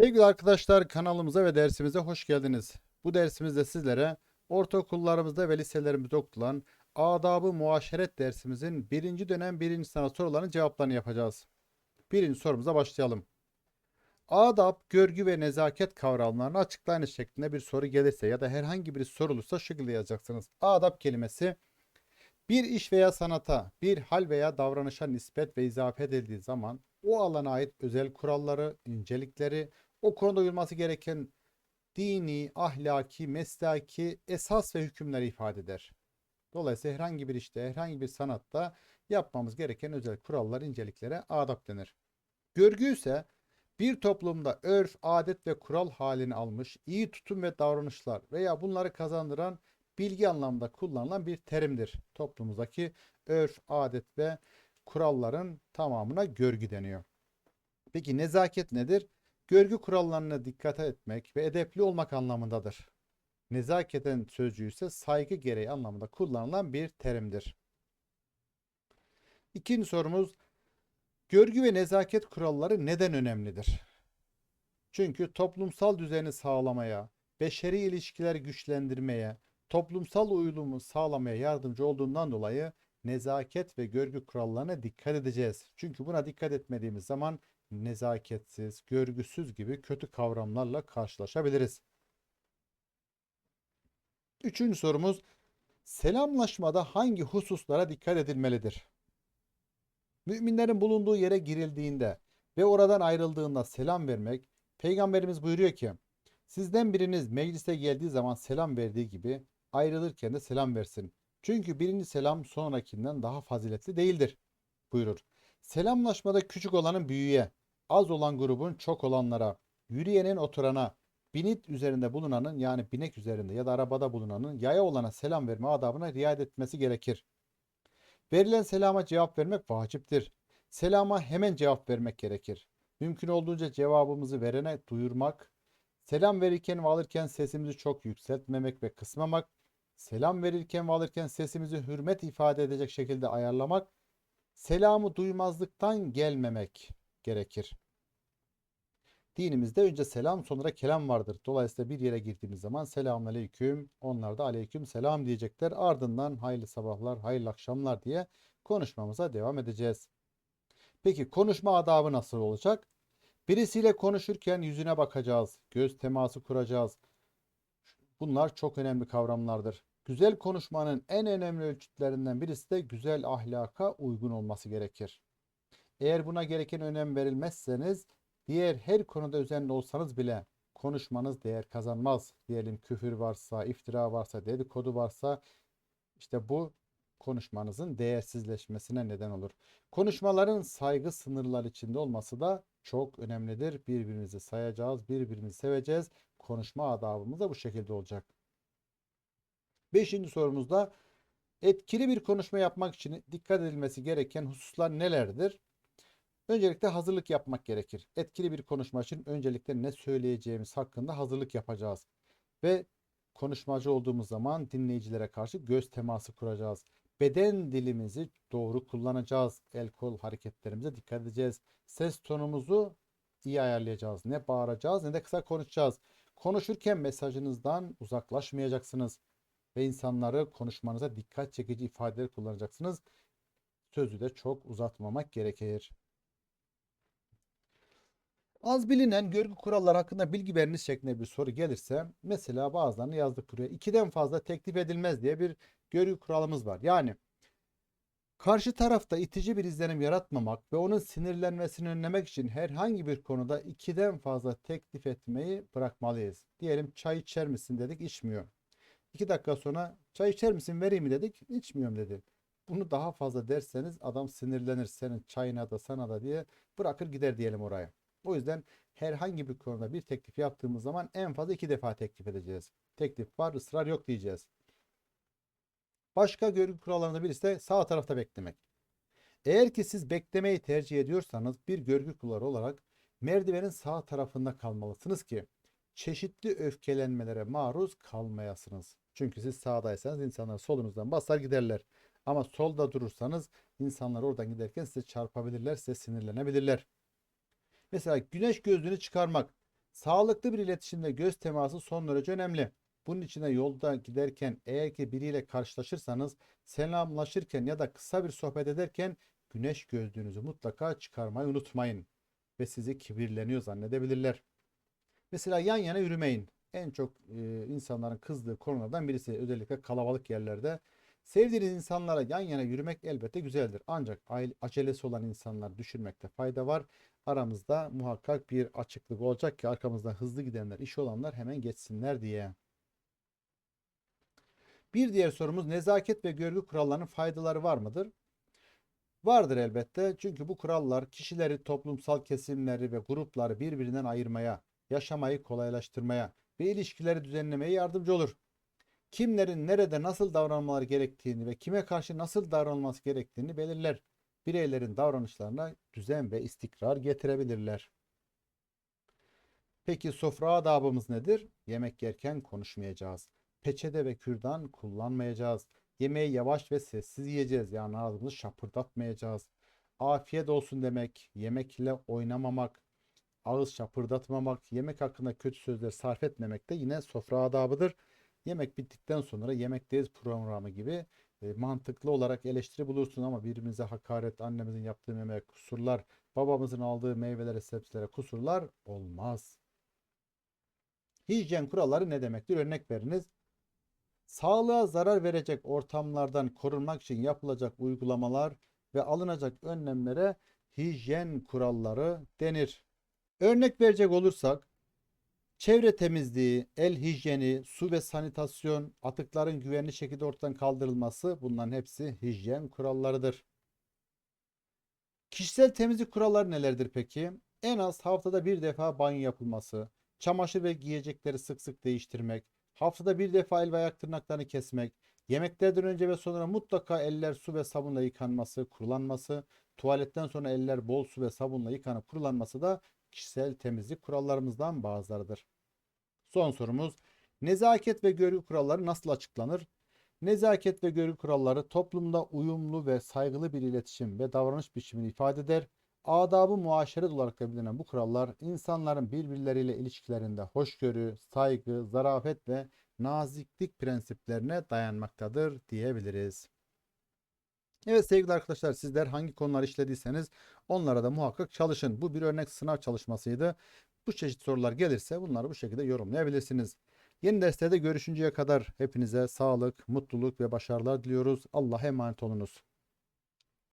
Sevgili arkadaşlar kanalımıza ve dersimize hoş geldiniz. Bu dersimizde sizlere ortaokullarımızda ve liselerimizde okutulan adab-ı muaşeret dersimizin birinci dönem birinci sınıf sorularının cevaplarını yapacağız. Birinci sorumuza başlayalım. Adab, görgü ve nezaket kavramlarını açıklayın şeklinde bir soru gelirse ya da herhangi bir sorulursa şu şekilde yazacaksınız. Adab kelimesi bir iş veya sanata, bir hal veya davranışa nispet ve izafe edildiği zaman o alana ait özel kuralları, incelikleri, o konuda uyulması gereken dini, ahlaki, meslaki esas ve hükümleri ifade eder. Dolayısıyla herhangi bir işte, herhangi bir sanatta yapmamız gereken özel kurallar, inceliklere adap denir. Görgü ise bir toplumda örf, adet ve kural halini almış iyi tutum ve davranışlar veya bunları kazandıran bilgi anlamında kullanılan bir terimdir. Toplumumuzdaki örf, adet ve kuralların tamamına görgü deniyor. Peki nezaket nedir? Görgü kurallarına dikkat etmek ve edepli olmak anlamındadır. Nezaketen sözcüğü ise saygı gereği anlamında kullanılan bir terimdir. İkinci sorumuz görgü ve nezaket kuralları neden önemlidir? Çünkü toplumsal düzeni sağlamaya, beşeri ilişkiler güçlendirmeye, toplumsal uyumu sağlamaya yardımcı olduğundan dolayı nezaket ve görgü kurallarına dikkat edeceğiz. Çünkü buna dikkat etmediğimiz zaman nezaketsiz, görgüsüz gibi kötü kavramlarla karşılaşabiliriz. Üçüncü sorumuz selamlaşmada hangi hususlara dikkat edilmelidir? Müminlerin bulunduğu yere girildiğinde ve oradan ayrıldığında selam vermek, Peygamberimiz buyuruyor ki, sizden biriniz meclise geldiği zaman selam verdiği gibi ayrılırken de selam versin. Çünkü birinci selam sonrakinden daha faziletli değildir buyurur. Selamlaşmada küçük olanın büyüğe, az olan grubun çok olanlara, yürüyenin oturana, binit üzerinde bulunanın yani binek üzerinde ya da arabada bulunanın yaya olana selam verme adabına riayet etmesi gerekir. Verilen selama cevap vermek vaciptir. Selama hemen cevap vermek gerekir. Mümkün olduğunca cevabımızı verene duyurmak, selam verirken ve alırken sesimizi çok yükseltmemek ve kısmamak, selam verirken ve alırken sesimizi hürmet ifade edecek şekilde ayarlamak, selamı duymazlıktan gelmemek gerekir. Dinimizde önce selam sonra kelam vardır. Dolayısıyla bir yere girdiğimiz zaman selamun aleyküm, onlar da aleyküm selam diyecekler. Ardından hayırlı sabahlar, hayırlı akşamlar diye konuşmamıza devam edeceğiz. Peki konuşma adabı nasıl olacak? Birisiyle konuşurken yüzüne bakacağız, göz teması kuracağız. Bunlar çok önemli kavramlardır. Güzel konuşmanın en önemli ölçütlerinden birisi de güzel ahlaka uygun olması gerekir. Eğer buna gereken önem verilmezseniz diğer her konuda özenli olsanız bile konuşmanız değer kazanmaz. Diyelim küfür varsa, iftira varsa, dedikodu varsa işte bu konuşmanızın değersizleşmesine neden olur. Konuşmaların saygı sınırlar içinde olması da çok önemlidir. Birbirimizi sayacağız, birbirimizi seveceğiz. Konuşma adabımız da bu şekilde olacak. Beşinci sorumuzda etkili bir konuşma yapmak için dikkat edilmesi gereken hususlar nelerdir? Öncelikle hazırlık yapmak gerekir. Etkili bir konuşma için öncelikle ne söyleyeceğimiz hakkında hazırlık yapacağız. Ve konuşmacı olduğumuz zaman dinleyicilere karşı göz teması kuracağız. Beden dilimizi doğru kullanacağız. El kol hareketlerimize dikkat edeceğiz. Ses tonumuzu iyi ayarlayacağız. Ne bağıracağız ne de kısa konuşacağız. Konuşurken mesajınızdan uzaklaşmayacaksınız ve insanları konuşmanıza dikkat çekici ifadeler kullanacaksınız. Sözü de çok uzatmamak gerekir. Az bilinen görgü kuralları hakkında bilgi veriniz şeklinde bir soru gelirse mesela bazılarını yazdık buraya. İkiden fazla teklif edilmez diye bir görgü kuralımız var. Yani karşı tarafta itici bir izlenim yaratmamak ve onun sinirlenmesini önlemek için herhangi bir konuda ikiden fazla teklif etmeyi bırakmalıyız. Diyelim çay içer misin dedik içmiyor. İki dakika sonra çay içer misin vereyim mi dedik içmiyorum dedi. Bunu daha fazla derseniz adam sinirlenir senin çayına da sana da diye bırakır gider diyelim oraya. O yüzden herhangi bir konuda bir teklif yaptığımız zaman en fazla iki defa teklif edeceğiz. Teklif var, ısrar yok diyeceğiz. Başka görgü kurallarında birisi de sağ tarafta beklemek. Eğer ki siz beklemeyi tercih ediyorsanız bir görgü kuralı olarak merdivenin sağ tarafında kalmalısınız ki çeşitli öfkelenmelere maruz kalmayasınız. Çünkü siz sağdaysanız insanlar solunuzdan basar giderler. Ama solda durursanız insanlar oradan giderken size çarpabilirler, size sinirlenebilirler. Mesela güneş gözlüğünü çıkarmak Sağlıklı bir iletişimde göz teması son derece önemli. Bunun için de yolda giderken eğer ki biriyle karşılaşırsanız selamlaşırken ya da kısa bir sohbet ederken güneş gözlüğünüzü mutlaka çıkarmayı unutmayın. Ve sizi kibirleniyor zannedebilirler. Mesela yan yana yürümeyin. En çok e, insanların kızdığı konulardan birisi özellikle kalabalık yerlerde. Sevdiğiniz insanlara yan yana yürümek elbette güzeldir. Ancak acelesi olan insanlar düşürmekte fayda var. Aramızda muhakkak bir açıklık olacak ki arkamızda hızlı gidenler, işi olanlar hemen geçsinler diye. Bir diğer sorumuz nezaket ve görgü kurallarının faydaları var mıdır? Vardır elbette. Çünkü bu kurallar kişileri, toplumsal kesimleri ve grupları birbirinden ayırmaya, yaşamayı kolaylaştırmaya ve ilişkileri düzenlemeye yardımcı olur. Kimlerin nerede nasıl davranmaları gerektiğini ve kime karşı nasıl davranılması gerektiğini belirler. Bireylerin davranışlarına düzen ve istikrar getirebilirler. Peki sofra adabımız nedir? Yemek yerken konuşmayacağız. Peçete ve kürdan kullanmayacağız. Yemeği yavaş ve sessiz yiyeceğiz. Yani ağzımızı şapırdatmayacağız. Afiyet olsun demek, yemekle oynamamak, ağız şapırdatmamak, yemek hakkında kötü sözler sarf etmemek de yine sofra adabıdır. Yemek bittikten sonra yemekteyiz programı gibi e, mantıklı olarak eleştiri bulursun ama birbirimize hakaret, annemizin yaptığı yemeğe kusurlar, babamızın aldığı meyvelere, sebzelere kusurlar olmaz. Hijyen kuralları ne demektir? Örnek veriniz. Sağlığa zarar verecek ortamlardan korunmak için yapılacak uygulamalar ve alınacak önlemlere hijyen kuralları denir. Örnek verecek olursak çevre temizliği, el hijyeni, su ve sanitasyon, atıkların güvenli şekilde ortadan kaldırılması bunların hepsi hijyen kurallarıdır. Kişisel temizlik kuralları nelerdir peki? En az haftada bir defa banyo yapılması, çamaşır ve giyecekleri sık sık değiştirmek, haftada bir defa el ve ayak tırnaklarını kesmek, yemeklerden önce ve sonra mutlaka eller su ve sabunla yıkanması, kurulanması, tuvaletten sonra eller bol su ve sabunla yıkanıp kurulanması da kişisel temizlik kurallarımızdan bazılarıdır. Son sorumuz nezaket ve görgü kuralları nasıl açıklanır? Nezaket ve görgü kuralları toplumda uyumlu ve saygılı bir iletişim ve davranış biçimini ifade eder. Adabı muaşeret olarak da bilinen bu kurallar insanların birbirleriyle ilişkilerinde hoşgörü, saygı, zarafet ve naziklik prensiplerine dayanmaktadır diyebiliriz. Evet sevgili arkadaşlar sizler hangi konular işlediyseniz onlara da muhakkak çalışın. Bu bir örnek sınav çalışmasıydı. Bu çeşit sorular gelirse bunları bu şekilde yorumlayabilirsiniz. Yeni derslerde görüşünceye kadar hepinize sağlık, mutluluk ve başarılar diliyoruz. Allah'a emanet olunuz.